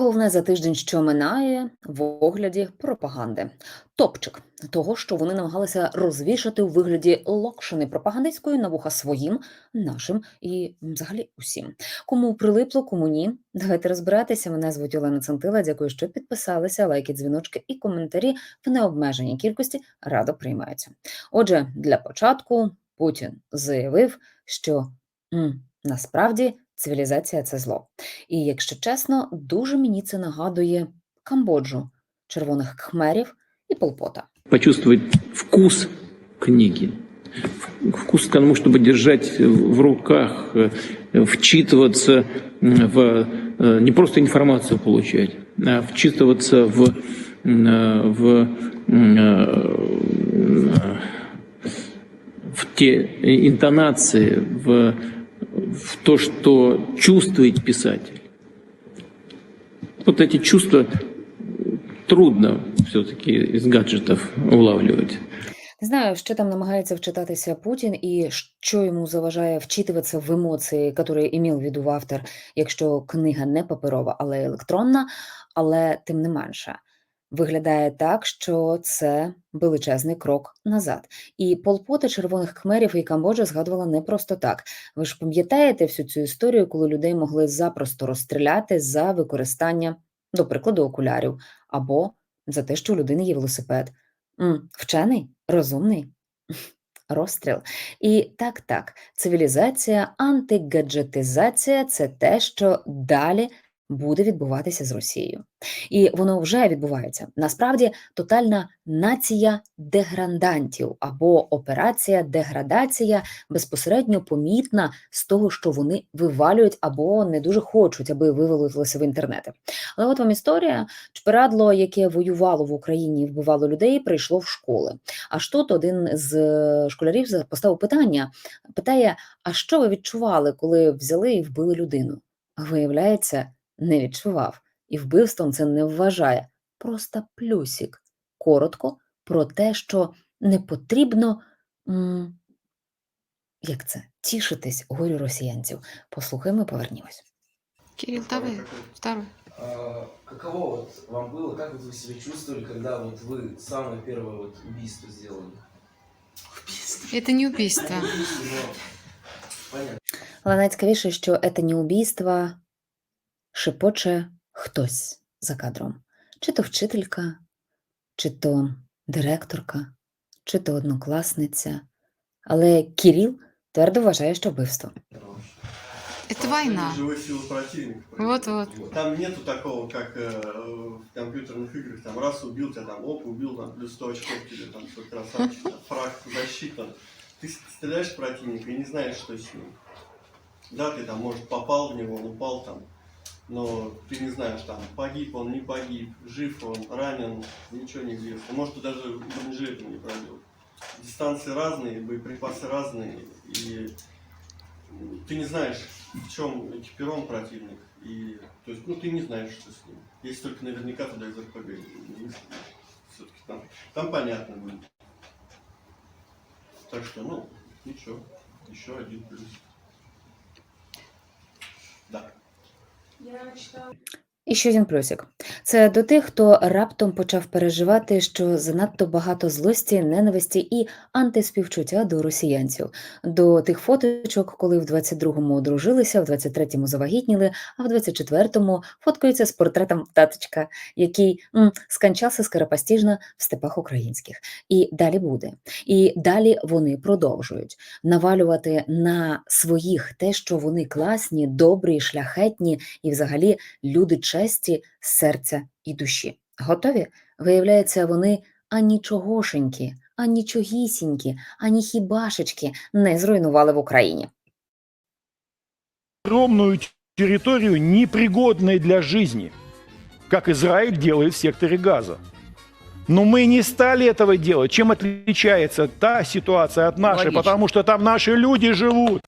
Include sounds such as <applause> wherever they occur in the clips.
Головне за тиждень, що минає, в огляді пропаганди. Топчик того, що вони намагалися розвішати у вигляді локшини пропагандистської на вуха своїм, нашим і взагалі усім. Кому прилипло, кому ні. Давайте розбиратися. Мене звуть Олена Центила. Дякую, що підписалися. Лайки, дзвіночки і коментарі в необмеженій кількості радо приймаються. Отже, для початку Путін заявив, що м, насправді цивілізація це зло. І якщо чесно, дуже мені це нагадує Камбоджу, червоних кхмерів і Полпота. почувствовать вкус книги, вкус к тому, чтобы держать в руках, э, вчитываться в э, не просто информацию получать, а вчитываться в, э, в, э, в те интонации, в, в то, что чувствует писатель. Вот эти чувства трудно все-таки из гаджетов улавливать. Не знаю, що там намагається вчитатися Путін і що йому заважає вчитуватися в емоції, які імів в виду автор, якщо книга не паперова, але електронна, але тим не менше. Виглядає так, що це величезний крок назад. І полпоти червоних кхмерів і Камбоджа згадувала не просто так. Ви ж пам'ятаєте всю цю історію, коли людей могли запросто розстріляти за використання, до прикладу, окулярів, або за те, що у людини є велосипед. М, Вчений, розумний. <laughs> Розстріл. І так, так, цивілізація, антигаджетизація це те, що далі буде відбуватися з Росією. І воно вже відбувається. Насправді, тотальна нація деграндантів або операція деградація безпосередньо помітна з того, що вони вивалюють або не дуже хочуть, аби вивалилося в інтернети. Але от вам історія: Чпирадло, яке воювало в Україні і вбивало людей, прийшло в школи. Аж тут один з е, школярів поставив питання: питає: а що ви відчували, коли взяли і вбили людину? Виявляється, не відчував і вбивством це не вважає. Просто плюсик. Коротко про те, що не потрібно. м, Як це? Тішитись горю росіянців. Послухаємо, і повернімось. Кирилл, давай, второй. А, каково вот вам было, как вот вы себя чувствовали, когда вот вы самое первое вот убийство сделали? Это не убийство. Убийство, но понятно. Але найцікавіше, що це не убійство шепоче хтось за кадром. Чи то вчителька, чи то директорка, чи то однокласниця. Але Кіріл твердо вважає, що вбивство. Это война. Живой силы противника. Вот-вот. Там нету такого, как э, в компьютерных играх, там раз убил тебя, там оп, убил, там плюс 100 очков тебе, там что красавчик, там, фраг засчитан. Ты стреляешь в противника и не знаешь, что с ним. Да, ты там, может, попал в него, он упал там, но ты не знаешь, там, погиб он, не погиб, жив он, ранен, ничего не известно. Может, ты даже бронежилетом не пробил. Дистанции разные, боеприпасы разные, и ты не знаешь, в чем экипирован противник. И, то есть, ну, ты не знаешь, что с ним. Если только наверняка туда из РПГ все-таки там, там понятно будет. Так что, ну, ничего, еще один плюс. Да. Я читала. І ще один плюсик. Це до тих, хто раптом почав переживати, що занадто багато злості, ненависті і антиспівчуття до росіянців, до тих фоточок, коли в 22-му одружилися, в 23-му завагітніли, а в 24-му фоткаються з портретом таточка, який м, скончався скоропостіжно в степах українських. І далі буде. І далі вони продовжують навалювати на своїх те, що вони класні, добрі, шляхетні і взагалі люди честі, серця і душі. Готові? Виявляється, вони анічогошенькі, анічогісінькі, ані хібашечки не зруйнували в Україні. огромную территорию, непригодной для жизни, как Израиль делает в секторе Газа. Но мы не стали этого делать. Чем отличается та ситуация от нашей? Логично. Потому что там наши люди живут.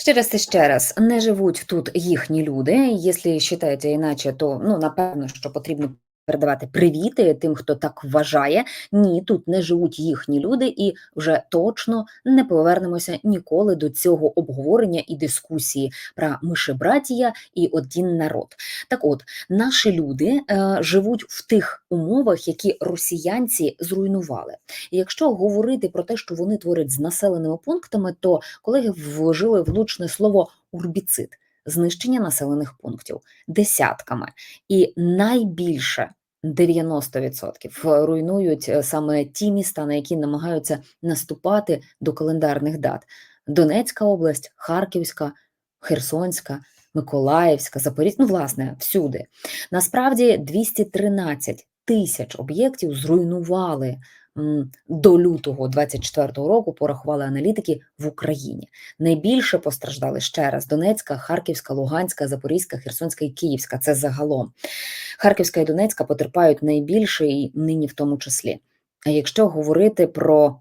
Ще раз і ще раз, не живуть тут їхні люди. Якщо вважаєте іначе, то ну напевно, що потрібно передавати привіти тим, хто так вважає. Ні, тут не живуть їхні люди, і вже точно не повернемося ніколи до цього обговорення і дискусії про мишебратія і один народ. Так от, наші люди е, живуть в тих умовах, які росіянці зруйнували. І якщо говорити про те, що вони творять з населеними пунктами, то колеги вложили влучне слово урбіцид знищення населених пунктів десятками. І найбільше 90% руйнують е, саме ті міста, на які намагаються наступати до календарних дат: Донецька область, Харківська, Херсонська. Миколаївська, Запорізька, ну, власне, всюди. Насправді 213 тисяч об'єктів зруйнували до лютого 24-го року, порахували аналітики в Україні. Найбільше постраждали ще раз Донецька, Харківська, Луганська, Запорізька, Херсонська і Київська. Це загалом. Харківська і Донецька потерпають найбільше і нині в тому числі. А якщо говорити про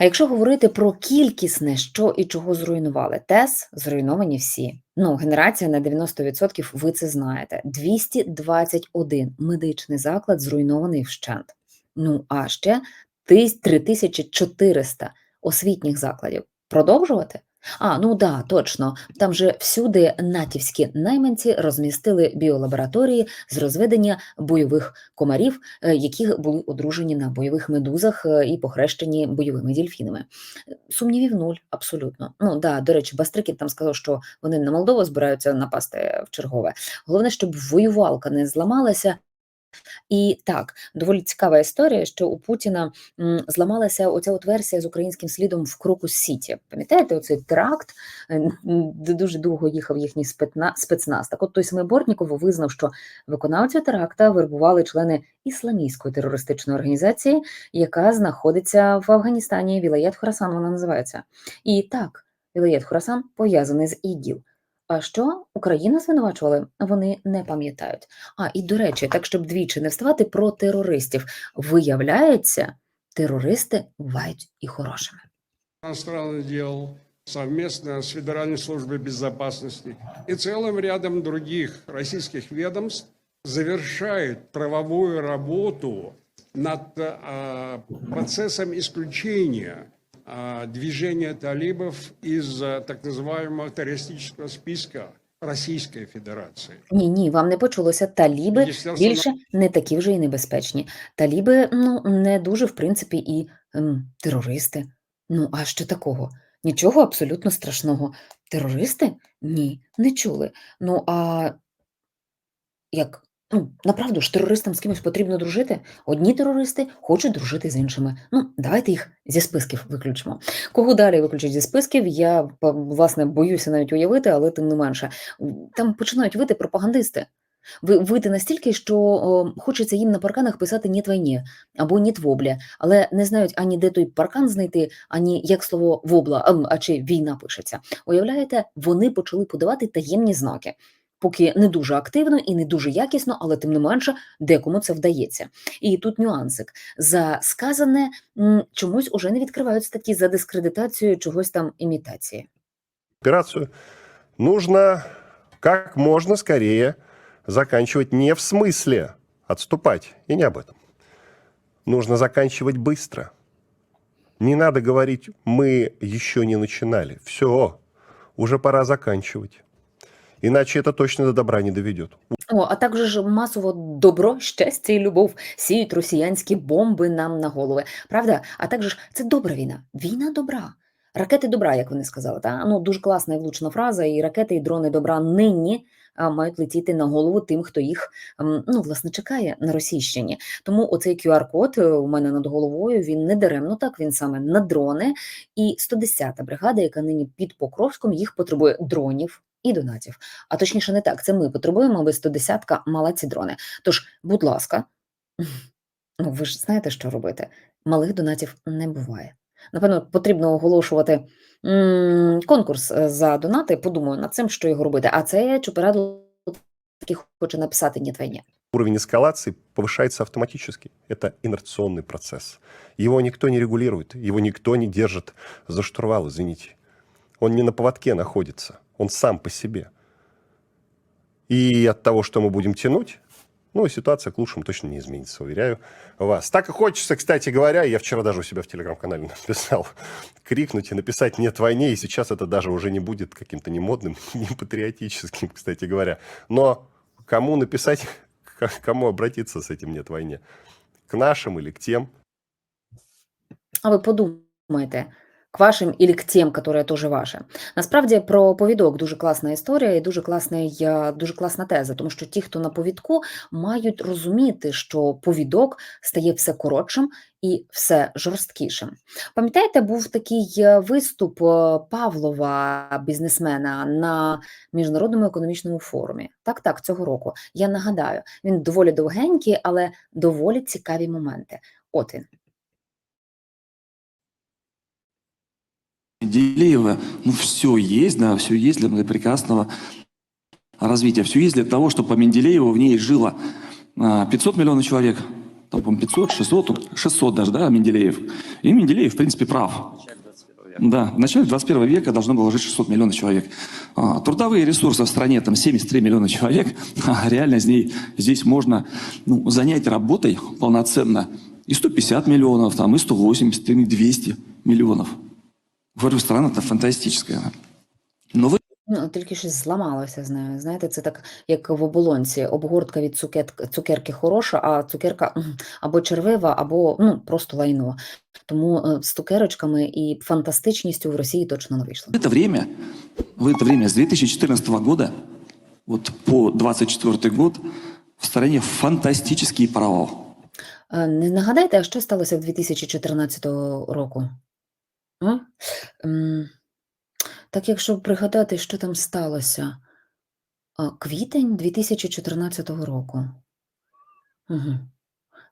а якщо говорити про кількісне, що і чого зруйнували, ТЕС зруйновані всі. Ну, генерація на 90%, ви це знаєте. 221 медичний заклад зруйнований вщент. Ну, а ще тис- 3400 освітніх закладів. Продовжувати? А, ну да, точно. Там же всюди натівські найманці розмістили біолабораторії з розведення бойових комарів, е, які були одружені на бойових медузах е, і похрещені бойовими дільфінами. Сумнівів нуль, абсолютно. Ну да, до речі, Бастрикін там сказав, що вони на Молдову збираються напасти в чергове. Головне, щоб воювалка не зламалася. І так, доволі цікава історія, що у Путіна зламалася оця от версія з українським слідом в Крокус Сіті. Пам'ятаєте, оцей теракт, де дуже довго їхав їхній спецназ. Так от той самий Бортніков визнав, що виконавця теракта вербували члени ісламістської терористичної організації, яка знаходиться в Афганістані. Вілаєт Хорасан вона називається. І так, Вілаєт Хорасан пов'язаний з ІГІЛ. А що Україна звинувачували? Вони не пам'ятають. А і до речі, так щоб двічі не вставати про терористів, виявляється, терористи бувають і хорошими. иностранных дел совместно с Федеральной службой безопасности и целым рядом других российских ведомств завершает правовую работу над э, процессом исключения э, движения талибов из так называемого террористического списка Российской Федерации. Ні, ні, вам не почулося. Таліби більше не такі вже і небезпечні. Таліби ну не дуже, в принципі, і ем, терористи. Ну а що такого? Нічого абсолютно страшного. Терористи? Ні, не чули. Ну а як? Ну, направду ж терористам з кимось потрібно дружити. Одні терористи хочуть дружити з іншими. Ну, давайте їх зі списків виключимо. Кого далі виключать зі списків, я власне боюся навіть уявити, але тим не менше. Там починають вити пропагандисти. Ви вити настільки, що о, хочеться їм на парканах писати «Нєт війні» або «Нєт воблі», але не знають ані де той паркан знайти, ані як слово вобла, ем, а чи війна пишеться. Уявляєте, вони почали подавати таємні знаки Поки не дуже активно і не дуже якісно, але тим не менше декому це вдається. І тут нюансик. За сказане м, чомусь уже не відкривають статті за дискредитацію чогось там імітації. операцию нужно как можно скорее заканчивать не в смысле отступать, и не об этом. Нужно заканчивать быстро. Не надо говорить, мы еще не начинали. Все, уже пора заканчивать. Иначе это точно до добра не доведет. О, а також ж масово добро, щастя і любов сіють росіянські бомби нам на голови. Правда? А також це добра війна. Війна добра. Ракети добра, як вони сказали. Та? Ну, дуже класна і влучна фраза. І ракети, і дрони добра нині мають летіти на голову тим, хто їх ем, ну, власне чекає на Російщині. Тому оцей QR-код е, у мене над головою він не даремно так, він саме на дрони. І 110-та бригада, яка нині під Покровськом, їх потребує дронів. І донатів. А точніше, не так. Це ми потребуємо, аби 110-ка мала ці дрони. Тож, будь ласка, ну ви ж знаєте, що робити. Малих донатів не буває. Напевно, потрібно оголошувати м, конкурс е, за донати. Подумаю над цим, що його робити. А це Чупераду таки хоче написати «Нєт війні». Уровень эскалации повышается автоматически. Это инерционный процесс. Его никто не регулирует, его никто не держит за штурвал, извините. Он не на поводке находится, он сам по себе. И от того, что мы будем тянуть, Ну, ситуация к лучшему точно не изменится, уверяю вас. Так и хочется, кстати говоря, я вчера даже у себя в телеграм-канале <laughs> написал, крикнуть и написать «нет войне», и сейчас это даже уже не будет каким-то не модным, <laughs> не патриотическим, кстати говоря. Но кому написать, <laughs> к кому обратиться с этим «нет войне»? К нашим или к тем, А ви подумайте, к вашим или к тем, которые теж ваші. Насправді про повідок дуже класна історія і дуже класний, дуже класна теза, тому що ті, хто на повідку, мають розуміти, що повідок стає все коротшим і все жорсткішим. Пам'ятаєте, був такий е, виступ е, Павлова, бізнесмена, на міжнародному економічному форумі. Так, так, цього року. Я нагадаю, він доволі довгенький, але доволі цікаві моменти. От він. Менделеева, ну все есть, да, все есть для прекрасного развития. Все есть для того, чтобы по Менделееву в ней жило а, 500 миллионов человек, там, по 500, 600, 600 даже, да, Менделеев. И Менделеев, в принципе, прав. Да, в начале 21 века должно было жить 600 миллионов человек. А, трудовые ресурсы в стране там 73 миллиона человек, <laughs> а реально здесь, здесь можно ну, занять работой полноценно и 150 миллионов, там, и 180, и 200 миллионов. Говорю, страна-то фантастическая. Но вы Ну, тільки щось зламалося з нею. Знаєте, це так, як в оболонці. Обгортка від цукет, цукерки хороша, а цукерка м, або червива, або ну, просто лайно. Тому е, з цукерочками і фантастичністю в Росії точно не вийшло. в это время, в это время с 2014 года вот по 24 год в стране фантастический провал. Е, Не нагадайте, а що сталося 2014 року? А? Так, якщо пригадати, що там сталося. Квітень 2014 року. Угу.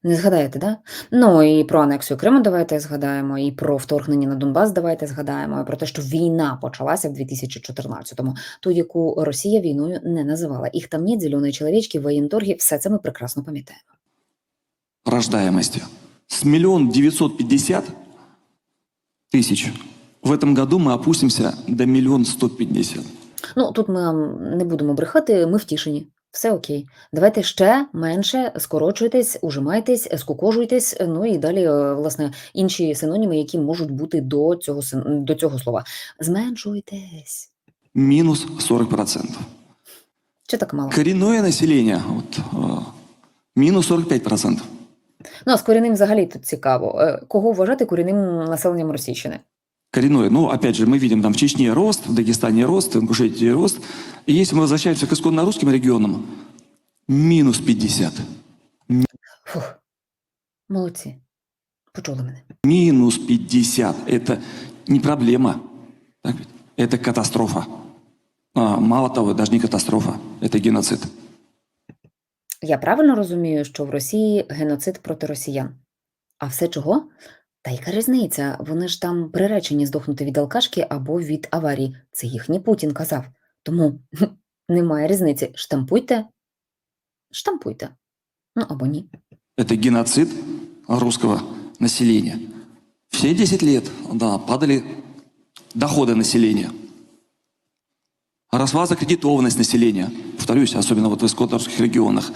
Не згадаєте, да? Ну і про анексію Криму давайте згадаємо, і про вторгнення на Донбас давайте згадаємо, і про те, що війна почалася в 2014-му, ту, яку Росія війною не називала. Їх там ні, зелені чоловічки, воєнторги, все це ми прекрасно пам'ятаємо. С миллион девятьсот пятьдесят тысяч в этом году мы опустимся до миллион сто пятьдесят. Ну, тут ми вам не будемо брехати, ми втішені. Все окей. Давайте ще менше скорочуйтесь, ужимайтесь, скукожуйтесь, ну і далі, е, власне, інші синоніми, які можуть бути до цього, син- до цього слова. Зменшуйтесь. Минус 40%. Чи так мало? Коренное население вот, э, минус 45%. Ну, а з корінним взагалі тут цікаво. Е, Кого вважати корінним населенням Російщини? Коренное. Ну, опять же, мы видим там в Чечне рост, в Дагестане рост, в Ингушетии рост. И если мы возвращаемся к исконно русским регионам, минус 50. Фух. Молодці. Почули мене. Минус 50. Это не проблема. Так ведь? Это катастрофа. А, мало того, даже не катастрофа. Это геноцид. Я правильно розумію, що в Росії геноцид проти росіян. А все чого? Та яка різниця? Вони ж там приречені здохнути від алкашки або від аварії. Це їхній Путін казав. Тому <laughs> немає різниці. Штампуйте, штампуйте. Ну або ні. Это геноцид русского населения. Все 10 лет, да, падали доходы населения. Росла закредитованность населения. Повторюсь, особенно вот в исконно-русских регионах.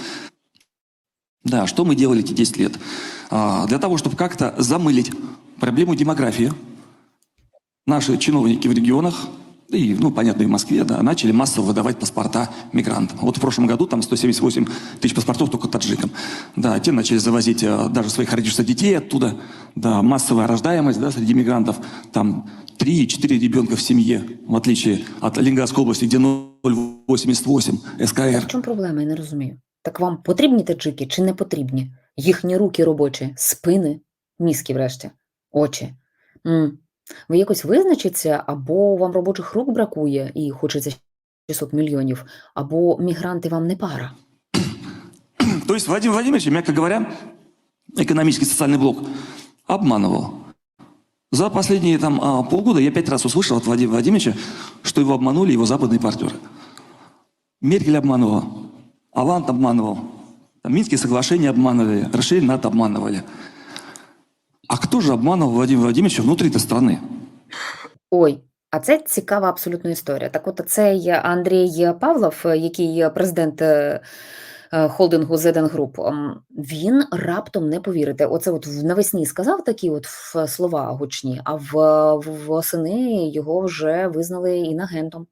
Да, что мы делали эти 10 лет? А, для того, чтобы как-то замылить проблему демографии, наши чиновники в регионах, и, ну, понятно, и в Москве, да, начали массово выдавать паспорта мигрантам. Вот в прошлом году там 178 тысяч паспортов только таджикам. Да, те начали завозить э, даже своих родившихся детей оттуда. Да, массовая рождаемость, да, среди мигрантов. Там 3-4 ребенка в семье, в отличие от Ленинградской области, где 0,88 Так СКР. в чому проблема? Я не розумію. Так вам потрібні таджики чи не потрібні? Їхні руки робочі, спини, мізки врешті, очі. М. Ви якось визначиться, або вам робочих рук бракує і хочеться 600 мільйонів, або мігранти вам не пара. То есть Владимир Владимирович, мягко говоря, экономический социальный блок обманывал. За последние там, а, полгода я пять раз услышал от Владимира Владимировича, что его обманули его западные партнеры. Меркель обманывала, Алант обманывал, там, Минские соглашения обманывали, расширение НАТО обманывали. А кто же обманывал Владимира Владимировича внутри этой страны? Ой, а це цікава абсолютно історія. Так от цей Андрій Павлов, який президент е, е, холдингу Zeden Group, ем, він раптом не повірите. Оце от навесні сказав такі от слова гучні, а в восени його вже визнали інагентом.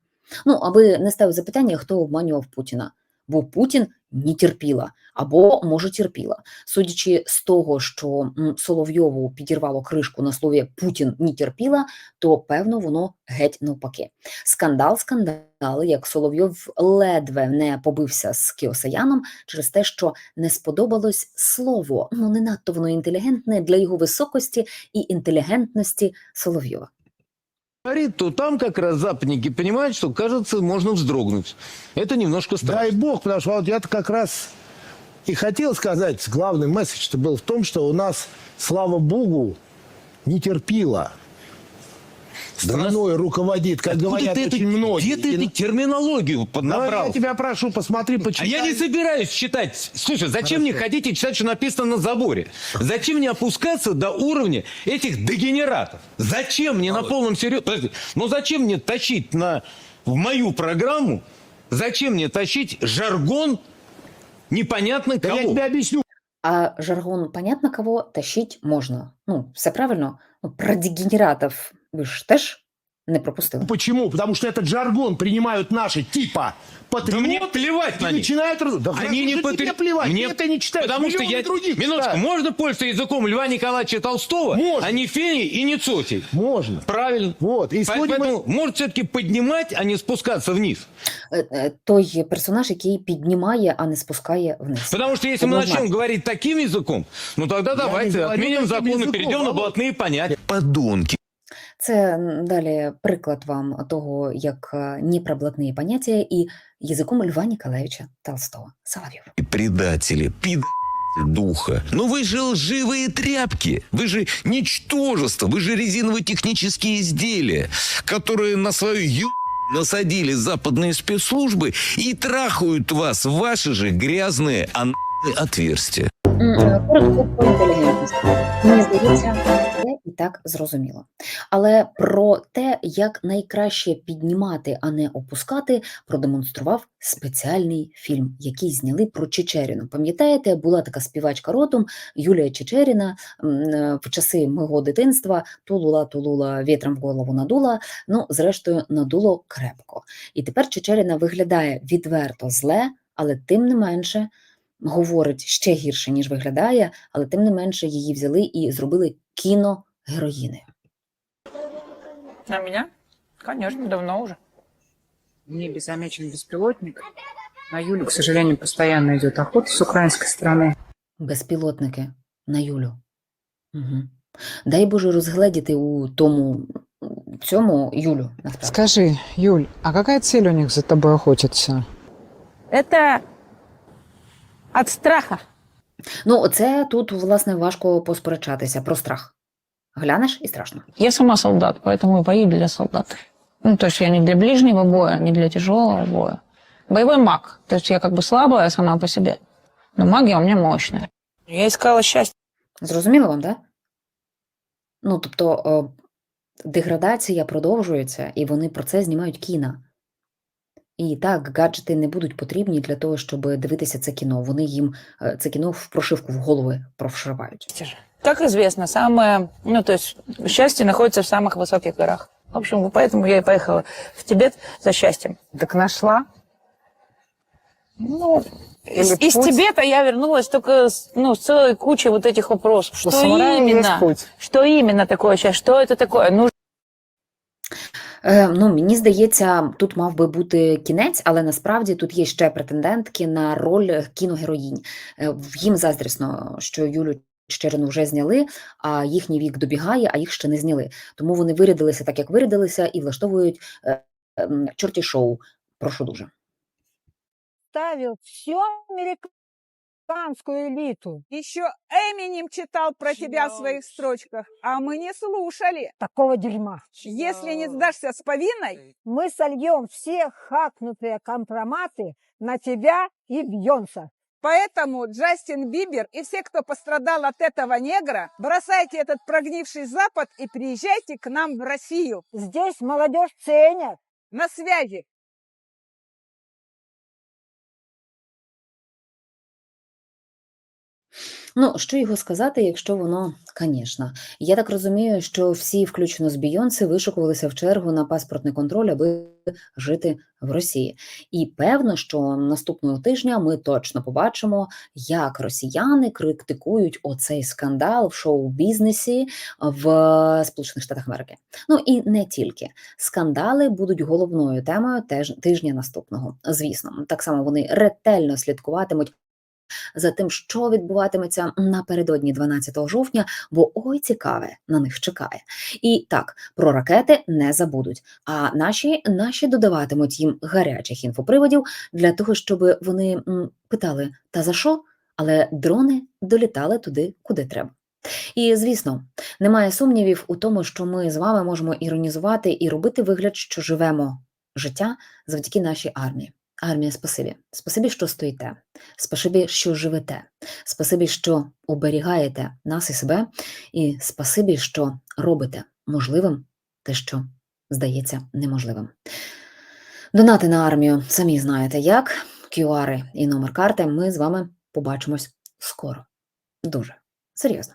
Ну, аби не ставив запитання, хто обманював Путіна. Бо Путін не терпіла або може терпіла. Судячи з того, що Соловйову підірвало кришку на слові Путін не терпіла, то певно воно геть навпаки. Скандал, скандали, як Соловйов ледве не побився з Кіосаяном через те, що не сподобалось слово, ну не надто воно інтелігентне для його високості і інтелігентності Соловйова. Говорит, то там как раз западники понимают, что, кажется, можно вздрогнуть. Это немножко страшно. Дай бог, потому что вот я как раз и хотел сказать, главный месседж был в том, что у нас, слава богу, не терпила. Страной руководит, как Откуда говорят ты это- очень многие. Где ты И- эту терминологию Ну, поднабрал? я тебя прошу, посмотри, А почитай. я не собираюсь читать. Слушай, зачем мне хотите читать, что написано на заборе? Зачем мне опускаться до уровня этих дегенератов? Зачем мне на полном серьезе... Подожди, ну зачем мне тащить на... в мою программу, зачем мне тащить жаргон непонятно Да кого? я тебе объясню. А жаргон, понятно, кого тащить можна. Ну, все правильно. Ну, про дегенератів ви ж теж не пропустили. Почему? Потому что этот жаргон принимают наши типа Да патриоты. мне плевать и на них. начинают... раз- Да Они хорошо, не что патри- тебе плевать, Мне- ты это не читаешь. Потому что миллионы я... других Минуточку, читают. можно пользоваться языком Льва Николаевича Толстого, Можно. а не Фени и не Цоти? Можно. Правильно. Вот. И По- сегодня мы- Поэтому может все-таки поднимать, а не спускаться вниз. Е, е, Той персонаж, який піднімає, а не спускає вниз. Потому что если мы Однозначно. начнем говорить таким языком, ну тогда давайте говорю отменим таким закон и языком, перейдем на Володь. блатные понятия. Подонки. Це м, далі приклад вам того, як е, непроблатні поняття і язиком Льва Ніколаєвича Толстого. Соловйов. предатели, пид духа. Но вы же лживые тряпки. Вы же ничтожество. Вы же резиново-технические изделия, которые на свою ю... насадили западные спецслужбы и трахают вас в ваши же грязные ан... отверстия. М, е, Коротко про інтелігентність. Мені здається, це і так зрозуміло. Але про те, як найкраще піднімати, а не опускати, продемонстрував спеціальний фільм, який зняли про Чечеріну. Пам'ятаєте, була така співачка ротом Юлія Чечеріна е, в часи мого дитинства тулула, тулула, вітром в голову надула. Ну, зрештою, надуло крепко. І тепер Чечеріна виглядає відверто зле, але тим не менше говорить ще гірше, ніж виглядає, але тим не менше її взяли і зробили кіногероїнею. А меня? Конечно, давно уже. В небе замечен беспилотник. На Юлю, к сожалению, постоянно идет охота с украинской стороны. Безпілотники на Юлю. Угу. Дай Боже розгледіти у тому цьому Юлю. Насправді. Скажи, Юль, а какая цель у них за тобой охотиться? Это от страха. Ну, це тут, власне, важко посперечатися про страх. Глянеш і страшно. Я сама солдат, поэтому и бою для солдат. Ну, то есть я не для ближнего боя, не для тяжелого боя. Боевой маг. То есть я как бы слабая сама по себе, но магия у меня мощная. Я искала счастье. Зрозуміло вам, так? Да? Ну, тобто, е, деградація продовжується, і вони про це знімають кіно. І так, гаджети не будуть потрібні для того, щоб дивитися це кіно. Вони їм е, це кіно в прошивку в голови прошивають. Как известно, самое, ну, то есть счастье находится в самых высоких горах. В общем, поэтому я и поехала в Тибет за счастьем. Так нашла? Ну, из, Или из путь? Тибета я вернулась только с, ну, с целой кучей вот этих вопросов. Что У самурая есть именно? путь. Что именно такое счастье? Что это такое? Ну, Е, ну, мені здається, тут мав би бути кінець, але насправді тут є ще претендентки на роль кіногероїнь. Е, Їм заздрісно, що Юлю Чечерину вже зняли, а їхній вік добігає, а їх ще не зняли. Тому вони вирядилися так, як вирядилися, і влаштовують е, ем, чорті шоу. Прошу дуже. ставил всю американскую элиту. Еще Эминем читал про тебя в своих строчках, а мы не слушали. Такого дерьма. Если не сдашься с повинной, Мы сольем все хакнутые компроматы на тебя и Бьонса. Поэтому Джастин Бибер и все, кто пострадал от этого негра, бросайте этот прогнивший Запад и приезжайте к нам в Россию. Здесь молодежь ценят. На связи. Ну, що його сказати, якщо воно, звісно. Я так розумію, що всі, включно з Бійонси, вишукувалися в чергу на паспортний контроль, аби жити в Росії. І певно, що наступного тижня ми точно побачимо, як росіяни критикують оцей скандал в шоу-бізнесі в Сполучених Штатах Америки. Ну і не тільки скандали будуть головною темою теж тижня наступного. Звісно, так само вони ретельно слідкуватимуть за тим, що відбуватиметься напередодні 12 жовтня, бо ой, цікаве на них чекає. І так, про ракети не забудуть. А наші наші додаватимуть їм гарячих інфоприводів для того, щоб вони питали та за що, але дрони долітали туди, куди треба. І звісно, немає сумнівів у тому, що ми з вами можемо іронізувати і робити вигляд, що живемо життя завдяки нашій армії. Армія, спасибі. Спасибі, що стоїте. Спасибі, що живете. Спасибі, що оберігаєте нас і себе. І спасибі, що робите можливим те, що здається неможливим. Донати на армію, самі знаєте як. QR і номер карти. Ми з вами побачимось скоро. Дуже серйозно.